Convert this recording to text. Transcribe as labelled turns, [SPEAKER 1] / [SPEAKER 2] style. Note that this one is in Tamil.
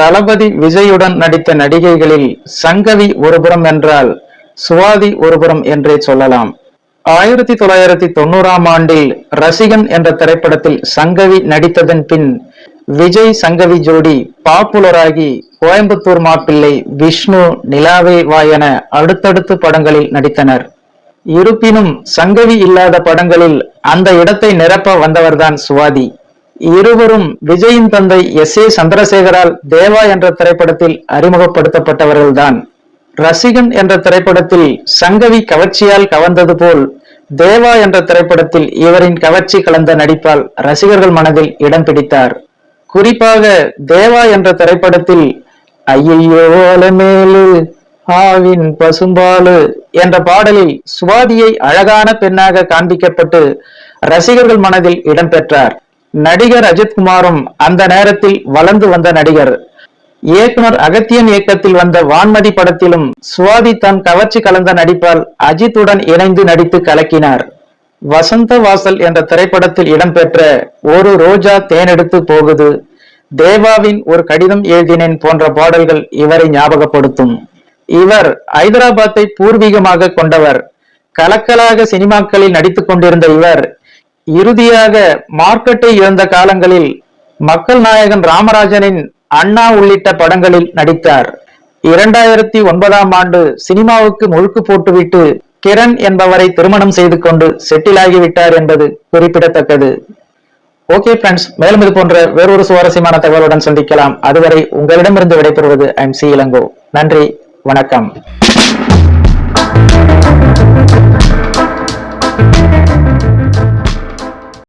[SPEAKER 1] தளபதி விஜயுடன் நடித்த நடிகைகளில் சங்கவி ஒருபுறம் என்றால் சுவாதி ஒருபுறம் என்றே சொல்லலாம். ஆயிரத்தி தொள்ளாயிரத்தி தொண்ணூறாம் ஆண்டில் ரசிகன் என்ற திரைப்படத்தில் சங்கவி நடித்ததன் பின் விஜய் சங்கவி ஜோடி பாப்புலராகி கோயம்புத்தூர் மாப்பிள்ளை விஷ்ணு நிலாவே வா என அடுத்தடுத்து படங்களில் நடித்தனர். இருப்பினும் சங்கவி இல்லாத படங்களில் அந்த இடத்தை நிரப்ப வந்தவர்தான் சுவாதி. இருவரும் விஜயின் தந்தை எஸ் ஏ சந்திரசேகரால் தேவா என்ற திரைப்படத்தில் அறிமுகப்படுத்தப்பட்டவர்கள்தான். ரசிகன் என்ற திரைப்படத்தில் சங்கவி கவர்ச்சியால் கவர்ந்தது போல் தேவா என்ற திரைப்படத்தில் இவரின் கவர்ச்சி கலந்த நடிப்பால் ரசிகர்கள் மனதில் இடம் பிடித்தார். குறிப்பாக தேவா என்ற திரைப்படத்தில் ஐயையோ ஆவின் பசும்பாலு என்ற பாடலில் சுவாதியை அழகான பெண்ணாக காண்பிக்கப்பட்டு ரசிகர்கள் மனதில் இடம்பெற்றார் நடிகர் அஜித்குமாரும் அந்த நேரத்தில் வளர்ந்து வந்த நடிகர். இயக்குனர் அகத்தியன் இயக்கத்தில் வந்த வான்மதி படத்திலும் சுவாதி தன் கவர்ச்சி கலந்த நடிப்பால் அஜித்துடன் இணைந்து நடித்து கலக்கினார். வசந்த வாசல் என்ற திரைப்படத்தில் இடம்பெற்ற ஒரு ரோஜா தேனெடுத்து போகுது. தேவாவின் ஒரு கடிதம் எழுதினேன் போன்ற பாடல்கள் இவரை ஞாபகப்படுத்தும். இவர் ஐதராபாத்தை பூர்வீகமாக கொண்டவர். கலக்கலாக சினிமாக்களில் நடித்துக் கொண்டிருந்த இவர் இறுதியாக மார்க்கெட்டை இழந்த காலங்களில் மக்கள் நாயகன் ராமராஜனின் அண்ணா உள்ளிட்ட படங்களில் நடித்தார். இரண்டாயிரத்தி ஒன்பதாம் ஆண்டு சினிமாவுக்கு முழுக்கு போட்டுவிட்டு கிரண் என்பவரை திருமணம் செய்து கொண்டு செட்டில் ஆகிவிட்டார் என்பது குறிப்பிடத்தக்கது. ஓகே ஃப்ரெண்ட்ஸ் மேலும் இது போன்ற வேறொரு சுவாரஸ்யமான தகவலுடன் சந்திக்கலாம். அதுவரை உங்களிடமிருந்து விடைபெறுவது ஐம் சி இளங்கோ. நன்றி வணக்கம்.